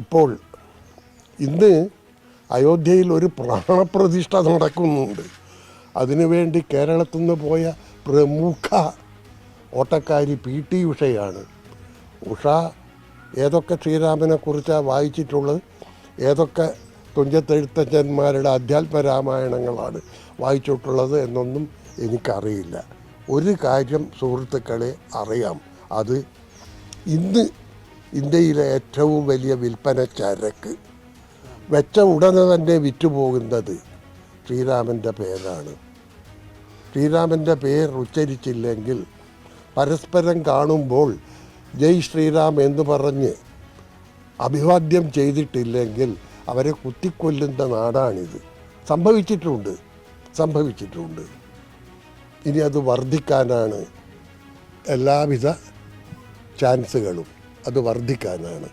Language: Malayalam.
ഇപ്പോൾ ഇന്ന് അയോധ്യയിൽ ഒരു പ്രാണപ്രതിഷ്ഠ നടക്കുന്നുണ്ട്. അതിനുവേണ്ടി കേരളത്തിൽ നിന്ന് പോയ പ്രമുഖ ഓട്ടക്കാരി പി ടി ഉഷയാണ്. ഉഷ ഏതൊക്കെ ശ്രീരാമനെ കുറിച്ചാണ് വായിച്ചിട്ടുള്ളത്? ഏതൊക്കെ തുഞ്ചത്തെഴുത്തച്ഛന്മാരുടെ അധ്യാത്മ രാമായണങ്ങളാണ് വായിച്ചിട്ടുള്ളത് എന്നൊന്നും എനിക്കറിയില്ല. ഒരു കാര്യം സുഹൃത്തുക്കളെ അറിയാം. അത് ഇന്ന് ഇന്ത്യയിലെ ഏറ്റവും വലിയ വിൽപ്പന ചരക്ക് വെച്ച ഉടനെ തന്നെ വിറ്റുപോകുന്നത് ശ്രീരാമന്റെ പേരാണ്. ശ്രീരാമന്റെ പേര് ഉച്ചരിച്ചില്ലെങ്കിൽ പരസ്പരം കാണുമ്പോൾ ജയ് ശ്രീറാം എന്ന് പറഞ്ഞ് അഭിവാദ്യം ചെയ്തിട്ടില്ലെങ്കിൽ അവരെ കുത്തിക്കൊല്ലുന്ന നാടാണിത്. സംഭവിച്ചിട്ടുണ്ട് സംഭവിച്ചിട്ടുണ്ട്. ഇനി അത് വർദ്ധിക്കാനാണ് എല്ലാവിധ ചാൻസുകളും. അത് വർദ്ധിക്കാനാണ്.